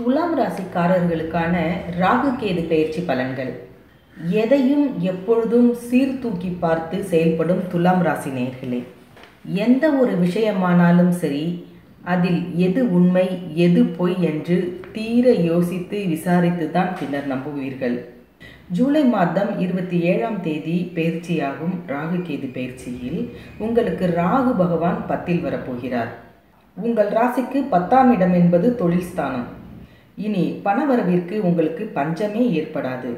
துலாம் ராசிக்காரர்களுக்கான ராகு கேது பயிற்சி பலன்கள். எதையும் எப்பொழுதும் சீர்தூக்கி பார்த்து செயல்படும் துலாம் ராசி நேர்களே எந்த ஒரு விஷயமானாலும் சரி அதில் எது உண்மை எது பொய் என்று தீர யோசித்து விசாரித்து தான் பின்னர் நம்புவீர்கள். ஜூலை மாதம் இருபத்தி ஏழாம் தேதி பயிற்சியாகும் ராகு கேது பயிற்சியில் உங்களுக்கு ராகு பகவான் பத்தில் வரப்போகிறார். உங்கள் ராசிக்கு பத்தாம் இடம் என்பது தொழில் ஸ்தானம். இனி பணவரவிற்கு உங்களுக்கு பஞ்சமே ஏற்படாது.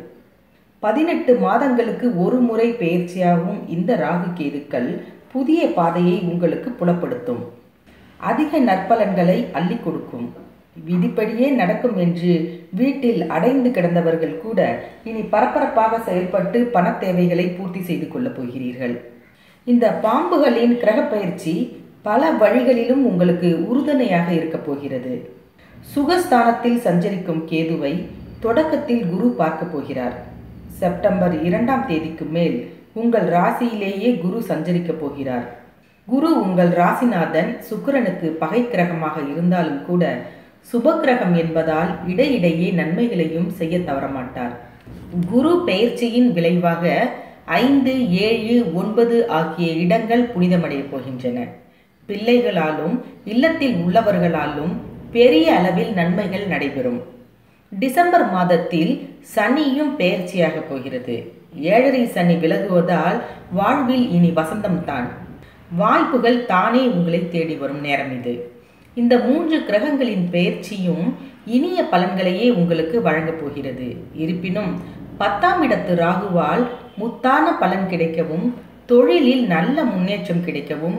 பதினெட்டு மாதங்களுக்கு ஒரு முறை பயிற்சியாகும் இந்த ராகு கேதுக்கள் புதிய பாதையை உங்களுக்கு புலப்படுத்தும். அதிக நற்பலன்களை அள்ளி கொடுக்கும். விதிப்படியே நடக்கும் என்று வீட்டில் அடைந்து கிடந்தவர்கள் கூட இனி பரபரப்பாக செயல்பட்டு பண தேவைகளை பூர்த்தி செய்து கொள்ளப் போகிறீர்கள். இந்த பாம்புகளின் கிரகப்பயிற்சி பல வழிகளிலும் உங்களுக்கு உறுதுணையாக இருக்கப் போகிறது. சுகஸ்தானத்தில் சஞ்சரிக்கும் கேதுவை தொடக்கத்தில் குரு பார்க்க போகிறார். செப்டம்பர் இரண்டாம் தேதிக்கு மேல் உங்கள் ராசியிலேயே குரு சஞ்சரிக்கப் போகிறார். குரு உங்கள் ராசிநாதன் சுக்கிரனுக்கு பகை கிரகமாக இருந்தாலும் கூட சுபக்கிரகம் என்பதால் இடையிடையே நன்மைகளையும் செய்ய தவறமாட்டார். குரு பெயர்ச்சியின் விளைவாக ஐந்து ஏழு ஒன்பது ஆகிய இடங்கள் புனிதமடைய போகின்றன. பிள்ளைகளாலும் இல்லத்தில் உள்ளவர்களாலும் பெரிய அளவில் நன்மைகள் நடைபெறும். டிசம்பர் மாதத்தில் சனியும் பெயர்ச்சியாக போகிறது. ஏழரை சனி விலகுவதால் வாழ்வில் இனி வசந்தம்தான் வாய்ப்புகள் தானே உங்களை தேடி வரும் நேரம் இது. இந்த மூன்று கிரகங்களின் பெயர்ச்சியும் இனிய பலன்களையே உங்களுக்கு வழங்கப் போகிறது. இருப்பினும் பத்தாம் இடத்து ராகுவால் முத்தான பலன் கிடைக்கவும் தொழிலில் நல்ல முன்னேற்றம் கிடைக்கவும்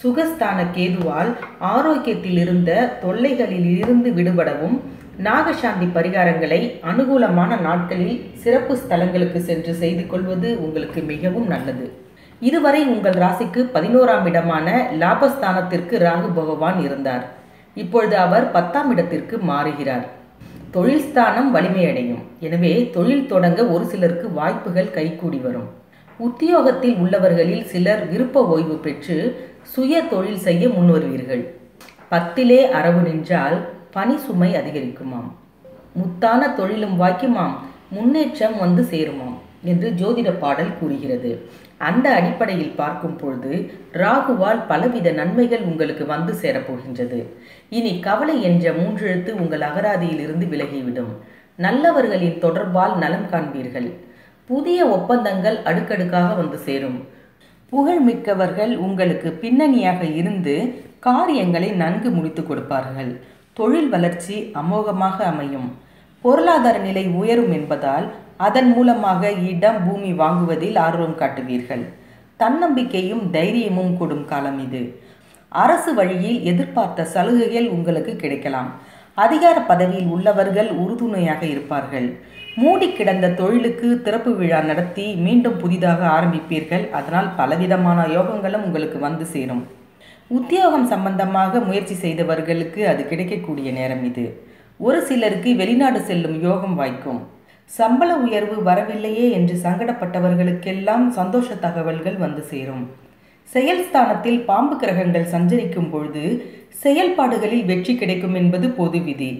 சுகஸ்தான கேதுவால் ஆரோக்கியத்தில் இருந்த தொல்லைகளில் இருந்து விடுபடவும் நாகசாந்தி பரிகாரங்களை அனுகூலமான நாட்களில் சிறப்பு ஸ்தலங்களுக்கு சென்று செய்து கொள்வது உங்களுக்கு மிகவும் நல்லது. இதுவரை உங்கள் ராசிக்கு பதினோராம் இடமான லாபஸ்தானத்திற்கு ராகு பகவான் இருந்தார். இப்பொழுது அவர் பத்தாம் இடத்திற்கு மாறுகிறார். தொழில் ஸ்தானம் வலிமையடையும். எனவே தொழில் தொடங்க ஒரு சிலருக்கு வாய்ப்புகள் கைகூடி வரும். உத்தியோகத்தில் உள்ளவர்களில் சிலர் விருப்ப ஓய்வு பெற்று சுய தொழில் செய்ய முன்வருவீர்கள். பத்திலே அரவு நின்றால் பணி சுமை அதிகரிக்குமாம். முத்தான தொழிலும் வாய்க்குமாம். முன்னேற்றம் வந்து சேருமாம் என்று ஜோதிட பாடல் கூறுகிறது. அந்த அடிப்படையில் பார்க்கும் பொழுது ராகுவால் பலவித நன்மைகள் உங்களுக்கு வந்து சேரப்போகின்றது. இனி கவலை என்ற மூன்றெழுத்து உங்கள் அகராதியில் இருந்து விலகிவிடும். நல்லவர்களின் தொடர்பால் நலம் காண்பீர்கள். புதிய ஒப்பந்தங்கள் அடுக்கடுக்காக வந்து சேரும். புகழ்மிக்கவர்கள் உங்களுக்கு பின்னணியாக இருந்து காரியங்களை நன்கு முடித்து கொடுப்பார்கள். தொழில் வளர்ச்சி அமோகமாக அமையும். பொருளாதார நிலை உயரும் என்பதால் அதன் மூலமாக இடம் பூமி வாங்குவதில் ஆர்வம் காட்டுவீர்கள். தன்னம்பிக்கையும் தைரியமும் கூடும் காலம் இது. அரசு வழியில் எதிர்பார்த்த சலுகைகள் உங்களுக்கு கிடைக்கலாம். அதிகார பதவியில் உள்ளவர்கள் உறுதுணையாக இருப்பார்கள். மூடி கிடந்த தொழிலுக்கு திறப்பு விழா நடத்தி மீண்டும் புதிதாக ஆரம்பிப்பீர்கள். அதனால் பலவிதமான யோகங்களும் உங்களுக்கு வந்து சேரும். உத்தியோகம் சம்பந்தமாக முயற்சி செய்தவர்களுக்கு அது கிடைக்கக்கூடிய நேரம் இது. ஒரு சிலருக்கு வெளிநாடு செல்லும் யோகம் வாய்க்கும். சம்பள உயர்வு வரவில்லையே என்று சங்கடப்பட்டவர்களுக்கெல்லாம் சந்தோஷ தகவல்கள் வந்து சேரும். செயல்ஸ்தானத்தில் பாம்பு கிரகங்கள் சஞ்சரிக்கும் பொழுது செயல்பாடுகளில் வெற்றி கிடைக்கும் என்பது பொது விதி.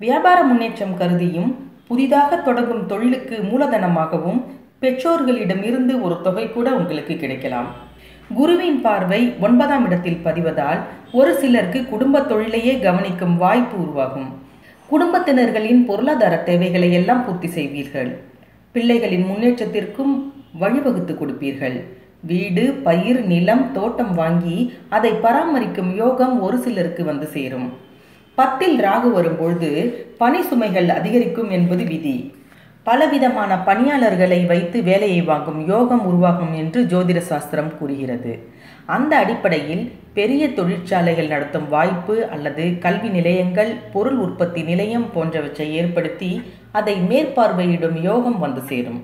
வியாபார முன்னேற்றம் கருதியும் புதிதாக தொடங்கும் தொழிலுக்கு மூலதனமாகவும் பெற்றோர்களிடமிருந்து ஒரு தொகை கூட உங்களுக்கு கிடைக்கலாம். குருவின் பார்வை ஒன்பதாம் இடத்தில் பதிவதால் ஒரு சிலருக்கு குடும்ப தொழிலையே கவனிக்கும் வாய்ப்பு உருவாகும். குடும்பத்தினர்களின் பொருளாதார தேவைகளை எல்லாம் பூர்த்தி செய்வீர்கள். பிள்ளைகளின் முன்னேற்றத்திற்கும் வழிவகுத்து கொடுப்பீர்கள். வீடு பயிர் நிலம் தோட்டம் வாங்கி அதை பராமரிக்கும் யோகம் ஒரு சிலருக்கு வந்து சேரும். பத்தில் ராகு வரும்பொழுது பணி சுமைகள் அதிகரிக்கும் என்பது விதி. பலவிதமான பணியாளர்களை வைத்து வேலையை வாங்கும் யோகம் உருவாகும் என்று ஜோதிட சாஸ்திரம் கூறுகிறது. அந்த அடிப்படையில் பெரிய தொழிற்சாலைகள் நடத்தும் வாய்ப்பு அல்லது கல்வி நிலையங்கள் பொருள் உற்பத்தி நிலையம் போன்றவற்றை ஏற்படுத்தி அதை மேற்பார்வையிடும் யோகம் வந்து சேரும்.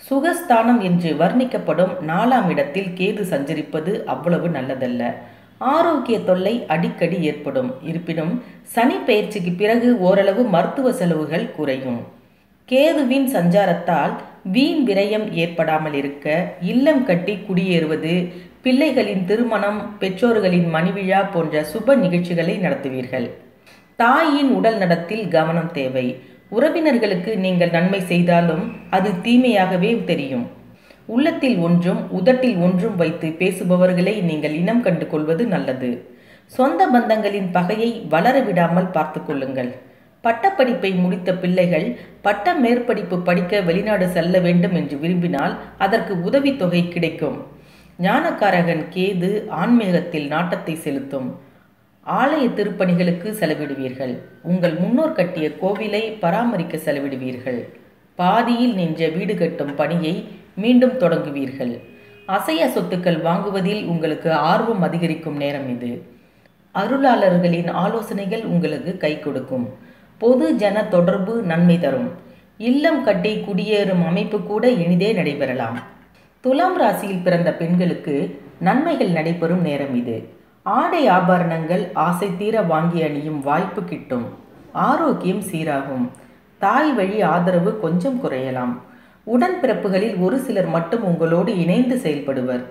சுகஸ்தானம் என்று வர்ணிக்கப்படும் நாலாம் இடத்தில் கேது சஞ்சரிப்பது அவ்வளவு நல்லதல்ல. ஆரோக்கிய தொல்லை அடிக்கடி ஏற்படும். இருப்பினும் சனி பயிற்சிக்கு பிறகு ஓரளவு மருத்துவ செலவுகள் குறையும். கேதுவின் சஞ்சாரத்தால் வீண் விரயம் ஏற்படாமல் இருக்க இல்லம் கட்டி குடியேறுவது பிள்ளைகளின் திருமணம் பெற்றோர்களின் மணிவிழா போன்ற சுப நிகழ்ச்சிகளை நடத்துவீர்கள். தாயின் உடல் நடத்தில் கவனம் தேவை. உறவினர்களுக்கு நீங்கள் நன்மை செய்தாலும் அது தீமையாகவே தெரியும். உள்ளத்தில் ஒன்றும் உதட்டில் ஒன்றும் வைத்து பேசுபவர்களை நீங்கள் இனம் கண்டு கொள்வது நல்லது. சொந்த பந்தங்களின் பகையை வளர விடாமல் பார்த்து கொள்ளுங்கள். பட்டப்படிப்பை முடித்த பிள்ளைகள் பட்ட மேற்படிப்பு படிக்க வெளிநாடு செல்ல வேண்டும் என்று விரும்பினால் அதற்கு உதவித்தொகை கிடைக்கும். ஞானக்காரகன் கேது ஆன்மீகத்தில் நாட்டத்தை செலுத்தும். ஆலய திருப்பணிகளுக்கு செலவிடுவீர்கள். உங்கள் முன்னோர் கட்டிய கோவிலை பராமரிக்க செலவிடுவீர்கள். பாதியில் நின்ற வீடு கட்டும் பணியை மீண்டும் தொடங்குவீர்கள். அசைய சொத்துக்கள் வாங்குவதில் உங்களுக்கு ஆர்வம் அதிகரிக்கும் நேரம் இது. அருளாளர்களின் ஆலோசனைகள் உங்களுக்கு கை கொடுக்கும். பொது ஜன தொடர்பு நன்மை தரும். இல்லம் கட்டி குடியேறும் அமைப்பு கூட இனிதே நடைபெறலாம். துலாம் ராசியில் பிறந்த பெண்களுக்கு நன்மைகள் நடைபெறும் நேரம் இது. ஆடை ஆபரணங்கள் ஆசை தீர வாங்கி அணியும் வாய்ப்பு கிட்டும். ஆரோக்கியம் சீராகும். தாய் வழி ஆதரவு கொஞ்சம் குறையலாம். உடன்பிறப்புகளில் ஒரு சிலர் மட்டும் உங்களோடு இணைந்து செயல்படுவர்.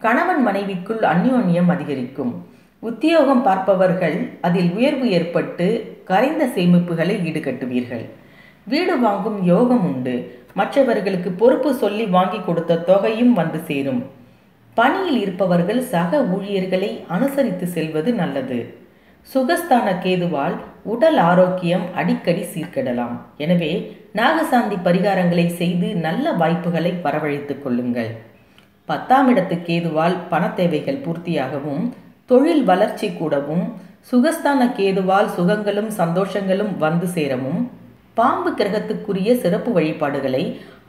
கணவன் மனைவிக்குள் அந்யோன்யம் அதிகரிக்கும். உத்தியோகம் பார்ப்பவர்கள் அதில் உயர்வு ஏற்பட்டு கரைந்த சேமிப்புகளை ஈடுகட்டுவீர்கள். வீடு வாங்கும் யோகம் உண்டு. மற்றவர்களுக்கு பொறுப்பு சொல்லி வாங்கி கொடுத்த தொகையும் வந்து சேரும். பணியில் இருப்பவர்கள் சக ஊழியர்களை அனுசரித்து செல்வது நல்லது. சுகஸ்தான கேதுவால் உடல் ஆரோக்கியம் அடிக்கடி சீர்கெடலாம். எனவே நாகசாந்தி பரிகாரங்களை செய்து நல்ல வாய்ப்புகளை வரவழைத்துக் கொள்ளுங்கள். பத்தாம் இடத்து கேதுவால் பண தேவைகள் பூர்த்தியாகவும் தொழில் வளர்ச்சி கூடவும் சுகஸ்தான கேதுவால் சுகங்களும் சந்தோஷங்களும் வந்து சேரவும் பாம்பு கிரகத்துக்குரிய சிறப்பு வழிபாடுகளை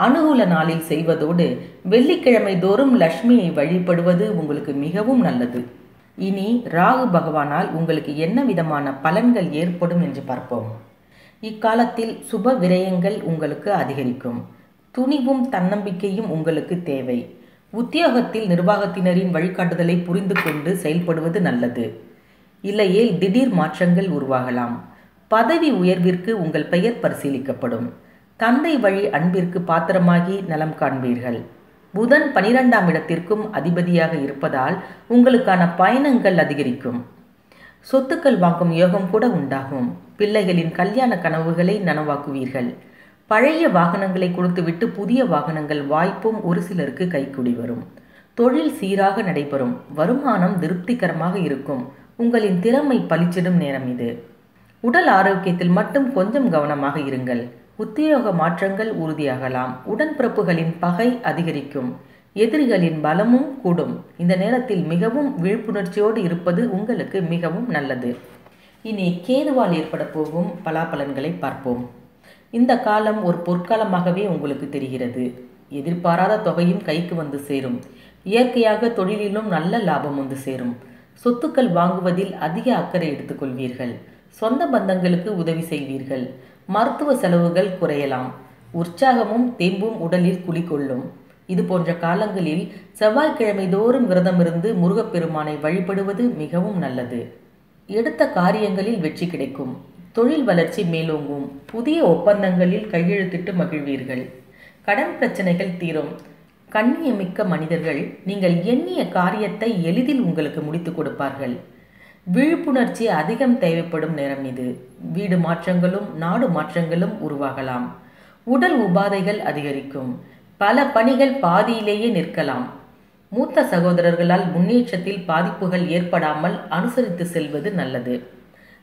அனுகூல நாளில் செய்வதோடு வெள்ளிக்கிழமை தோறும் லக்ஷ்மியை வழிபடுவது உங்களுக்கு மிகவும் நல்லது. இனி ராகு பகவானால் உங்களுக்கு என்ன விதமான பலன்கள் ஏற்படும் என்று பார்ப்போம். இக்காலத்தில் சுப விரயங்கள் உங்களுக்கு அதிகரிக்கும். துணிவும் தன்னம்பிக்கையும் உங்களுக்கு தேவை. உத்தியோகத்தில் நிர்வாகத்தினரின் வழிகாட்டுதலை புரிந்து கொண்டு செயல்படுவது நல்லது. இல்லையேல் திடீர் மாற்றங்கள் உருவாகலாம். பதவி உயர்விற்கு உங்கள் பெயர் பரிசீலிக்கப்படும். தந்தை வழி அன்பிற்கு பாத்திரமாகி நலம் காண்பீர்கள். புதன் பனிரெண்டாம் இடத்திற்கும் அதிபதியாக இருப்பதால் உங்களுக்கான பயணங்கள் அதிகரிக்கும். சொத்துக்கள் வாங்கும் யோகம் கூட உண்டாகும். பிள்ளைகளின் கல்யாண கனவுகளை நனவாக்குவீர்கள். பழைய வாகனங்களை கொடுத்துவிட்டு புதிய வாகனங்கள் வாய்ப்பும் ஒரு சிலருக்கு கைக்குடி வரும். தொழில் சீராக நடைபெறும். வருமானம் திருப்திகரமாக இருக்கும். உங்களின் திறமை பளிச்சிடும் நேரம் இது. உடல் ஆரோக்கியத்தில் மட்டும் கொஞ்சம் கவனமாக இருங்கள். உத்தியோக மாற்றங்கள் உறுதியாகலாம். உடன்பிறப்புகளின் பகை அதிகரிக்கும். எதிரிகளின் பலமும் கூடும். இந்த நேரத்தில் மிகவும் விழிப்புணர்ச்சியோடு இருப்பது உங்களுக்கு மிகவும் நல்லது. இனி கேதுவால் ஏற்பட போகும் பலாபலன்களை பார்ப்போம். இந்த காலம் ஒரு பொற்காலமாகவே உங்களுக்கு தெரிகிறது. எதிர்பாராத தொகையும் கைக்கு வந்து சேரும். இயற்கையாக தொழிலிலும் நல்ல லாபம் வந்து சேரும். சொத்துக்கள் வாங்குவதில் அதிக அக்கறை எடுத்துக்கொள்வீர்கள் சொந்த பந்தங்களுக்கு உதவி செய்வீர்கள். மருத்துவ செலவுகள் குறையலாம். உற்சாகமும் தெம்பும் உடலில் குளிக்கொள்ளும் இது போன்ற காலங்களில் செவ்வாய்க்கிழமை தோறும் விரதமிருந்து முருகப்பெருமானை வழிபடுவது மிகவும் நல்லது. எடுத்த காரியங்களில் வெற்றி கிடைக்கும். தொழில் வளர்ச்சி மேலோங்கும். புதிய ஒப்பந்தங்களில் கையெழுத்திட்டு மகிழ்வீர்கள். கடன் பிரச்சனைகள் தீரும். கண்ணியமிக்க மனிதர்கள் நீங்கள் எண்ணிய காரியத்தை எளிதில் உங்களுக்கு முடித்து கொடுப்பார்கள். விழிப்புணர்ச்சி அதிகம் தேவைப்படும் நேரம் இது. வீடு மாற்றங்களும் நாடு மாற்றங்களும் உருவாகலாம். உடல் உபாதைகள் அதிகரிக்கும். பல பணிகள் பாதியிலேயே நிற்கலாம். மூத்த சகோதரர்களால் முன்னேற்றத்தில் பாதிப்புகள் ஏற்படாமல் அனுசரித்து செல்வது நல்லது.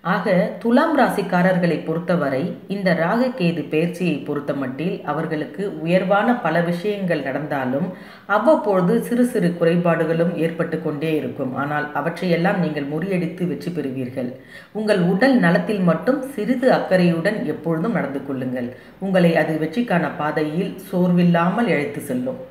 ஆக துலாம் ராசிக்காரர்களை பொறுத்தவரை இந்த ராககேது பயிற்சியை பொறுத்தமட்டில் அவர்களுக்கு உயர்வான பல விஷயங்கள் நடந்தாலும் அவ்வப்பொழுது சிறு சிறு குறைபாடுகளும் ஏற்பட்டு கொண்டே இருக்கும். ஆனால் அவற்றையெல்லாம் நீங்கள் முறியடித்து வெற்றி பெறுவீர்கள். உங்கள் உடல் நலத்தில் மட்டும் சிறிது அக்கறையுடன் எப்பொழுதும் நடந்து கொள்ளுங்கள். உங்களை அது வெற்றிக்கான பாதையில் சோர்வில்லாமல் இழைத்து செல்லும்.